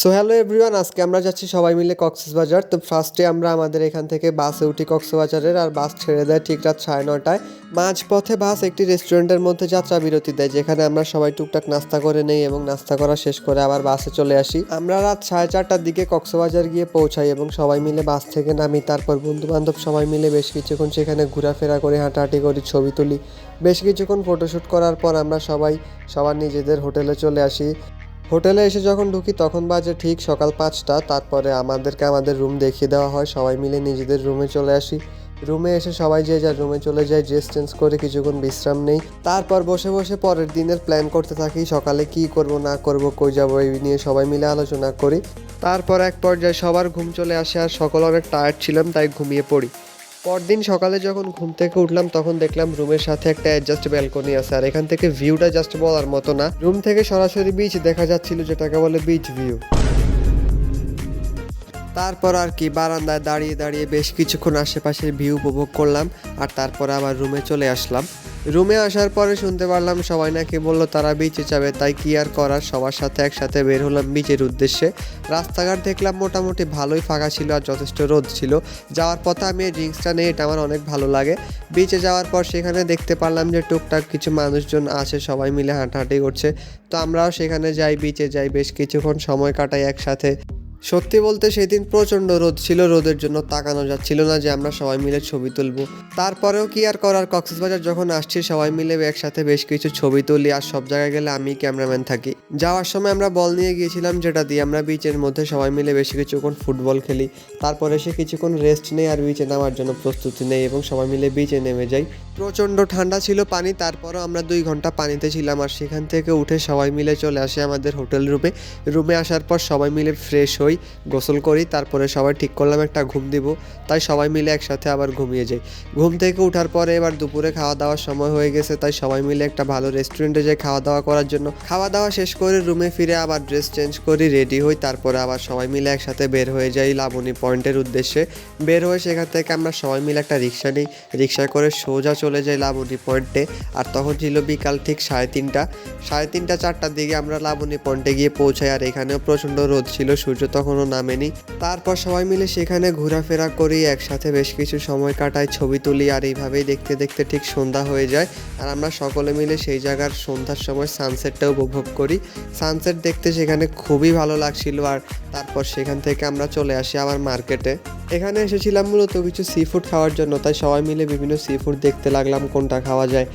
So hello everyone আজকে আমরা যাচ্ছি সবাই মিলে কক্সবাজার। তো ফার্স্টে আমরা আমাদের এখান থেকে বাসে উঠি কক্সবাজারের আর বাস ছেড়ে দেয় ঠিক রাত সাড়ে নটায় মাঝপথে বাস একটি রেস্টুরেন্টের মধ্যে যাত্রা বিরতি দেয়, যেখানে আমরা সবাই টুকটাক নাস্তা করে নেই এবং নাস্তা করা শেষ করে আবার বাসে চলে আসি। আমরা রাত সাড়ে চারটার দিকে কক্সবাজার গিয়ে পৌঁছাই এবং সবাই মিলে বাস থেকে নামি, তারপর বন্ধু বান্ধব সবাই মিলে বেশ কিছুক্ষণ সেখানে ঘোরাফেরা করে, হাঁটাহাঁটি করি, ছবি তুলি। বেশ কিছুক্ষণ ফটোশ্যুট করার পর আমরা সবাই, সবার নিজেদের হোটেলে চলে আসি। হোটেলে এসে যখন ঢুকি, তখন বাজে ঠিক সকাল পাঁচটা। তারপরে আমাদেরকে আমাদের রুম দেখিয়ে দেওয়া হয়। সবাই মিলে নিজেদের রুমে চলে আসি। রুমে এসে সবাই যে যার রুমে চলে যায়, ড্রেস চেঞ্জ করে কিছুক্ষণ বিশ্রাম নেই। তারপর বসে বসে পরের দিনের প্ল্যান করতে থাকি, সকালে কি করব, না করব, কই যাব এই নিয়ে সবাই মিলে আলোচনা করি। তারপর এক পর্যায়ে সবার ঘুম চলে আসে আর সকল অনেক টায়ার্ড ছিলাম, তাই ঘুমিয়ে পড়ি। পরদিন সকালে যখন ঘুম থেকে উঠলাম, তখন দেখলাম রুমের সাথে একটা অ্যাডজাস্ট ব্যালকনি আছে। আর এখান থেকে ভিউটা জাস্ট বলার মতো না। রুম থেকে সরাসরি বিচ দেখা যাচ্ছিল যেটাকে বলে বিচ ভিউ তারপর আর কি, বারান্দায় দাঁড়িয়ে দাঁড়িয়ে বেশ কিছুক্ষণ আশেপাশের ভিউ উপভোগ করলাম, আর তারপর আবার রুমে চলে আসলাম। রুমে আসার পরে শুনতে পারলাম সবাই নাকি বলল, তারা বিচে যাবে। তাই কি আর করার? সবার সাথে একসাথে বের হলাম বিচের উদ্দেশ্যে। রাস্তাঘাট দেখলাম মোটামুটি ভালোই ফাঁকা ছিল আর যথেষ্ট রোদ ছিল। যাওয়ার পথে আমি এই ড্রিঙ্কসটা নিয়ে, এটা আমার অনেক ভালো লাগে। বিচে যাওয়ার পর সেখানে দেখতে পারলাম যে টুকটাক কিছু মানুষজন আছে, সবাই মিলে হাঁটাহাঁটি করছে। তো আমরাও সেখানে যাই, বিচে যাই। বেশ কিছুক্ষণ সময় কাটাই একসাথে। সত্যি বলতে সেদিন প্রচণ্ড রোদ ছিল, রোদের জন্য তাকানো যাচ্ছিল না যে আমরা সবাই মিলে ছবি তুলবো। তারপরেও কি আর করার? কক্সবাজার যখন আসছি, সবাই মিলে একসাথে বেশ কিছু ছবি তুলি আর সব জায়গায় গেলে আমি ক্যামেরাম্যান থাকি। যাওয়ার সময় আমরা বল নিয়ে গিয়েছিলাম, যেটা দিয়ে আমরা বিচের মধ্যে সবাই মিলে বেশি কিছুক্ষণ ফুটবল খেলি। তারপরে সে কিছুক্ষণ রেস্ট নেই আর বিচে নামার জন্য প্রস্তুতি নেই এবং সবাই মিলে বিচে নেমে যাই। প্রচণ্ড ঠান্ডা ছিল পানি, তারপরও আমরা দুই ঘণ্টা পানিতে ছিলাম আর সেখান থেকে উঠে সবাই মিলে চলে আসে আমাদের হোটেল রুমে। রুমে আসার পর সবাই মিলে ফ্রেশ হই। গোসল করি, তারপরে সবাই ঠিক করলাম একটা ঘুম দিব, তাই সবাই মিলে একসাথে আবার ঘুমিয়ে যাই। ঘুম থেকে ওঠার পরে এবার দুপুরে খাওয়া দাওয়ার সময় হয়ে গেছে, তাই সবাই মিলে একটা ভালো রেস্টুরেন্টে যাই খাওয়া দাওয়া করার জন্য। খাওয়া দাওয়া শেষ করে রুমে ফিরে আবার ড্রেস চেঞ্জ করি রেডি হই, তারপরে আবার সবাই মিলে একসাথে বের হয়ে যাই লাবণী পয়েন্টের উদ্দেশ্যে। বের হয়ে সেখান থেকে আমরা সবাই মিলে একটা রিক্সা নিই, রিক্সায় করে সোজা চলে যাই লাবণী পয়েন্টে আর তখন ছিল বিকাল ঠিক সাড়ে তিনটা। সাড়ে তিনটা, চারটার দিকে আমরা লাবণী পয়েন্টে গিয়ে পৌঁছাই, আর এখানেও প্রচণ্ড রোদ ছিল, সূর্য তখনও নামেনি। তারপর সবাই মিলে সেখানে ঘোরাফেরা করি, একসাথে বেশ কিছু সময় কাটাই, ছবি তুলি আর এইভাবেই দেখতে দেখতে ঠিক সন্ধ্যা হয়ে যায়। আর আমরা সকলে মিলে সেই জায়গার সন্ধ্যার সময় সানসেটটা উপভোগ করি। সানসেট দেখতে সেখানে খুবই ভালো লাগছিল আর তারপর সেখান থেকে আমরা চলে আসি আবার মার্কেটে এখানে এসেছিলাম মূলত কিছু সি ফুড খাওয়ার জন্য, তাই সবাই মিলে বিভিন্ন সি ফুড দেখতে লাগলাম কোনটা খাওয়া যায়।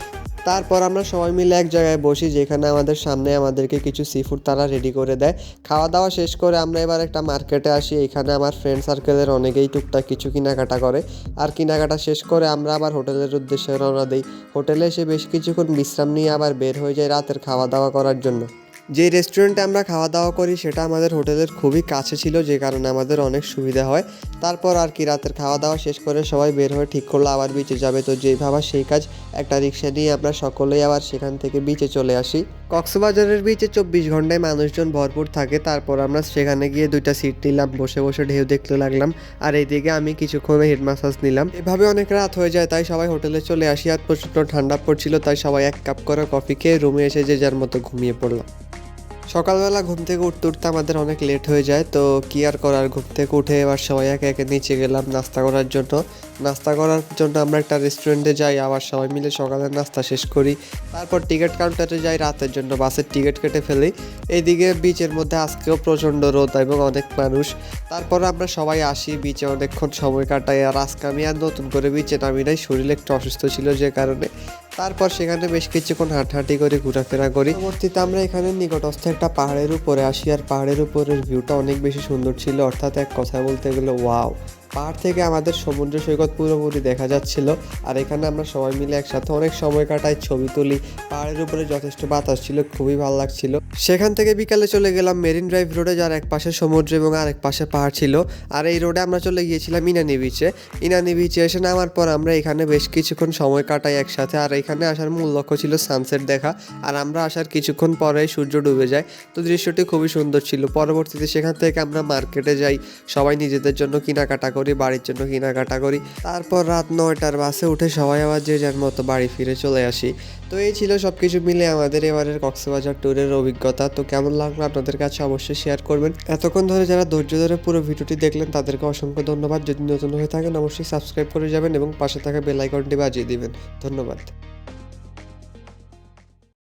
তারপর আমরা সবাই মিলে এক জায়গায় বসি, যেখানে আমাদের সামনে আমাদেরকে কিছু সি ফুড তারা রেডি করে দেয়। খাওয়া দাওয়া শেষ করে আমরা এবার একটা মার্কেটে আসি, এখানে আমার ফ্রেন্ড সার্কেলের অনেকেই টুকটাক কিছু কেনাকাটা করে। আর কেনাকাটা শেষ করে আমরা আবার হোটেলের উদ্দেশ্যে রওনা দিই। হোটেলে এসে বেশ কিছুক্ষণ বিশ্রাম নিয়ে আবার বের হয়ে যাই রাতের খাওয়া দাওয়া করার জন্য। যে রেস্টুরেন্টে আমরা খাওয়া দাওয়া করি, সেটা আমাদের হোটেলের খুবই কাছে ছিল, যে কারণে আমাদের অনেক সুবিধা হয়। তারপর আর কি রাতের খাওয়া দাওয়া শেষ করে সবাই বের হয়ে ঠিক করল, আবার বিচে যাবে। তো যেই সেই কাজ, একটা রিক্সা নিয়ে আমরা সকলেই আবার সেখান থেকে বিচে চলে আসি। কক্সবাজারের বিচে চব্বিশ ঘন্টায় মানুষজন ভরপুর থাকে, তারপর আমরা সেখানে গিয়ে দুইটা সিট নিলাম, বসে বসে ঢেউ দেখতে লাগলাম, আর এইদিকে আমি কিছুক্ষণ হেড মাসাজ নিলাম। এভাবে অনেক রাত হয়ে যায়, তাই সবাই হোটেলে চলে আসি। আর প্রচণ্ড ঠান্ডা পড়ছিল, তাই সবাই এক কাপ করে কফি খেয়ে রুমে এসে যে যার মতো ঘুমিয়ে পড়লাম। সকালবেলা ঘুম থেকে উঠতে উঠতে আমাদের অনেক লেট হয়ে যায়, তো কি আর করার? ঘুম থেকে উঠে এবার সবাই একে একে নিচে গেলাম নাস্তা করার জন্য। নাস্তা করার জন্য আমরা একটা রেস্টুরেন্টে যাই, আবার সবাই মিলে সকালের নাস্তা শেষ করি। তারপর টিকিট কাউন্টারে যাই, রাতের জন্য বাসের টিকিট কেটে ফেলি। এইদিকে বিচের মধ্যে আজকেও প্রচণ্ড রোদ এবং অনেক মানুষ। তারপর আমরা সবাই আসি বিচে অনেকক্ষণ সময় কাটাই। আর আজকে আমি আর নতুন করে বিচে নামি নাই, শরীর একটু অসুস্থ ছিল যে কারণে। তারপর সেখানে বেশ কিছুক্ষণ হাঁটাহাঁটি করে ঘোরাফেরা করি। পরবর্তীতে আমরা এখানে নিকটস্থ একটা পাহাড়ের উপরে আসি, আর পাহাড়ের উপরের ভিউটা অনেক বেশি সুন্দর ছিল। অর্থাৎ এক কথা বলতে গেলে ওয়াও পাহাড় থেকে আমাদের সমুদ্র সৈকত পুরোপুরি দেখা যাচ্ছিল। আর এখানে আমরা সবাই মিলে একসাথে অনেক সময় কাটাই, ছবি তুলি। পাহাড়ের উপরে যথেষ্ট বাতাস ছিল, খুবই ভালো লাগছিল। সেখান থেকে বিকালে চলে গেলাম মেরিন ড্রাইভ রোডে, যার এক পাশে সমুদ্র এবং আরেক পাশে পাহাড় ছিল। আর এই রোডে আমরা চলে গিয়েছিলাম ইনানি বিচে ইনানি বিচে এসে নামার পর আমরা এখানে বেশ কিছুক্ষণ সময় কাটাই একসাথে। আর এখানে আসার মূল লক্ষ্য ছিল সানসেট দেখা। আর আমরা আসার কিছুক্ষণ পরেই সূর্য ডুবে যায়। তো দৃশ্যটি খুবই সুন্দর ছিল। পরবর্তীতে সেখান থেকে আমরা মার্কেটে যাই। সবাই নিজেদের জন্য কেনাকাটা করি। করি, বাড়ির জন্য কেনাকাটা করি। তারপর রাত নয়টার বাসে উঠে সবাই আবার যে যার মতো বাড়ি ফিরে চলে আসি। তো এই ছিল সব কিছু মিলে আমাদের এবারের কক্সবাজার ট্যুরের অভিজ্ঞতা। তো কেমন লাগল আপনাদের কাছে অবশ্যই শেয়ার করবেন। এতক্ষণ ধরে যারা ধৈর্য ধরে পুরো ভিডিওটি দেখলেন, তাদেরকে অসংখ্য ধন্যবাদ। যদি নতুন হয়ে থাকেন, অবশ্যই সাবস্ক্রাইব করে যাবেন এবং পাশে থাকা বেল আইকনটি বাজিয়ে দিবেন। ধন্যবাদ।